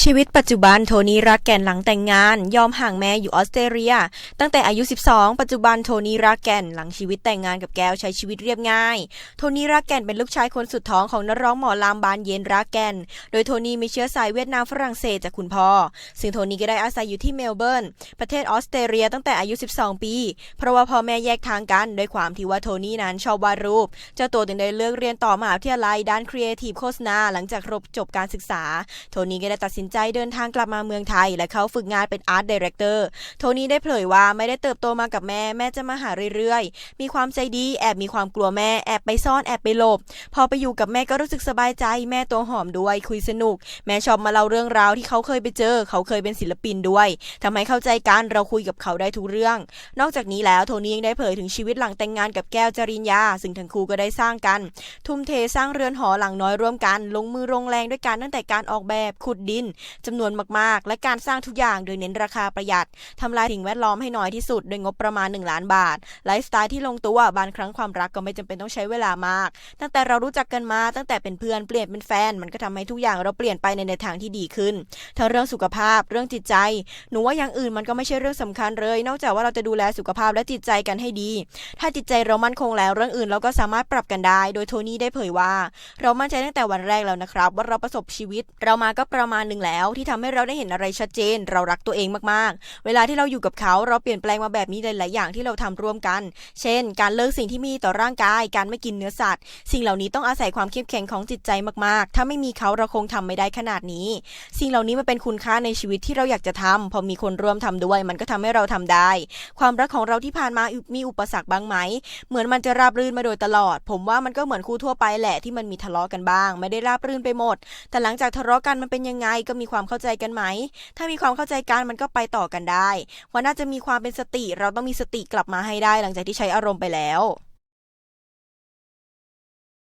ชีวิตปัจจุบันโทนี่รักแก่นหลังแต่งงาน ยอมห่างแม่อยู่ออสเตรเลีย ตั้งแต่อายุ 12 ปัจจุบันโทนี่รักแก่นหลังชีวิตแต่งงานกับแก้วใช้ชีวิตเรียบง่าย โทนี่รักแก่นเป็นลูกชายคนสุดท้องของนักร้องหมอลำบานเย็นรักแก่น โดยโทนี่มีเชื้อสายเวียดนามฝรั่งเศสจากคุณพ่อ ซึ่งโทนี่ก็ได้อาศัยอยู่ที่เมลเบิร์นประเทศออสเตรเลียตั้งแต่อายุ 12 ปี เพราะว่าพ่อแม่แยกทางกันด้วยความที่ว่าโทนี่นั้นชอบวาดรูป เจ้าตัวจึงได้เลือกเรียนต่อมหาวิทยาลัยด้านครีเอทีฟโฆษณาหลังจากจบการศึกษา โทนี่ก็ได้ตัดสินใจเดินทางกลับมาเมืองไทย และเขาฝึกงานเป็นอาร์ตดีเรคเตอร์ โทนี่ได้เผยว่าไม่ได้เติบโตมากับแม่ แม่จะมาหาเรื่อยๆ มีความใจดีแอบมีความกลัวแม่แอบไปซ่อนแอบไปหลบ พอไปอยู่กับแม่ก็รู้สึกสบายใจ แม่ตัวหอมด้วยคุยสนุก แม่ชอบมาเล่าเรื่องราวที่เขาเคยไปเจอ เขาเคยเป็นศิลปินด้วยทำให้เข้าใจกันเราคุยกับเขาได้ทุกเรื่อง นอกจากนี้แล้วโทนี่ยังได้เผยถึงชีวิตหลังแต่งงานกับแก้วจริญญา ซึ่งทั้งคู่ก็ได้สร้างกัน ทุ่มเทสร้างเรือนหอหลังน้อยร่วมกัน ลงมือลงแรงด้วยกันตั้งแต่การออกแบบขุดดินจำนวนมากๆ และการสร้างทุกอย่างโดยเน้นราคาประหยัดทำลายสิ่งแวดล้อมให้น้อยที่สุด โดยงบประมาณ 1 ล้านบาท ไลฟ์สไตล์ที่ลงตัวบางครั้งความรักก็ไม่จำเป็นต้องใช้เวลามาก ตั้งแต่เรารู้จักกันมาตั้งแต่เป็นเพื่อนเปลี่ยนเป็นแฟน มันก็ทำให้ทุกอย่างเราเปลี่ยนไปในในทางที่ดีขึ้นทั้งเรื่องสุขภาพเรื่องจิตใจ หนูว่าอย่างอื่นมันก็ไม่ใช่เรื่องสำคัญเลย นอกจากว่าเราจะดูแลสุขภาพและจิตใจกันให้ดี ถ้าจิตใจเรามั่นคงแล้วเรื่องอื่นเราก็สามารถปรับกันได้ โดยโทนี่ได้เผยว่า เรามั่นใจตั้งแต่วันแรกแล้วนะครับ ว่าเราประสบชีวิตเรามาก็ประมาณหนึ่งแล้วที่ทำให้เราได้เห็นอะไรชัดเจน เรารักตัวเองมากๆ เวลาที่เราอยู่กับเขาเราเปลี่ยนแปลงมาแบบนี้หลายๆอย่างที่เราทำร่วมกัน เช่น การเลิกสิ่งที่มีต่อร่างกาย การไม่กินเนื้อสัตว์ สิ่งเหล่านี้ต้องอาศัยความเข้มแข็งของจิตใจมากๆ ถ้าไม่มีเขาเราคงทำไม่ได้ขนาดนี้ สิ่งเหล่านี้มันเป็นคุณค่าในชีวิตที่เราอยากจะทำพอมีคนร่วมทำด้วย มันก็ทำให้เราทำได้ ความรักของเราที่ผ่านมามีอุปสรรคบ้างไหม เหมือนมันจะราบรื่นมาโดยตลอด ผมว่ามันก็เหมือนคู่ทั่วไปแหละที่มันมีทะเลาะกันบ้าง ไม่ได้ราบรื่นไปหมด แต่หลังจากทะเลาะกันมันเป็นยังไงก็มีความเข้าใจกันไหม ถ้ามีความเข้าใจกันมันก็ไปต่อกันได้ว่าน่าจะมีความเป็นสติ เราต้องมีสติกลับมาให้ได้หลังจากที่ใช้อารมณ์ไปแล้ว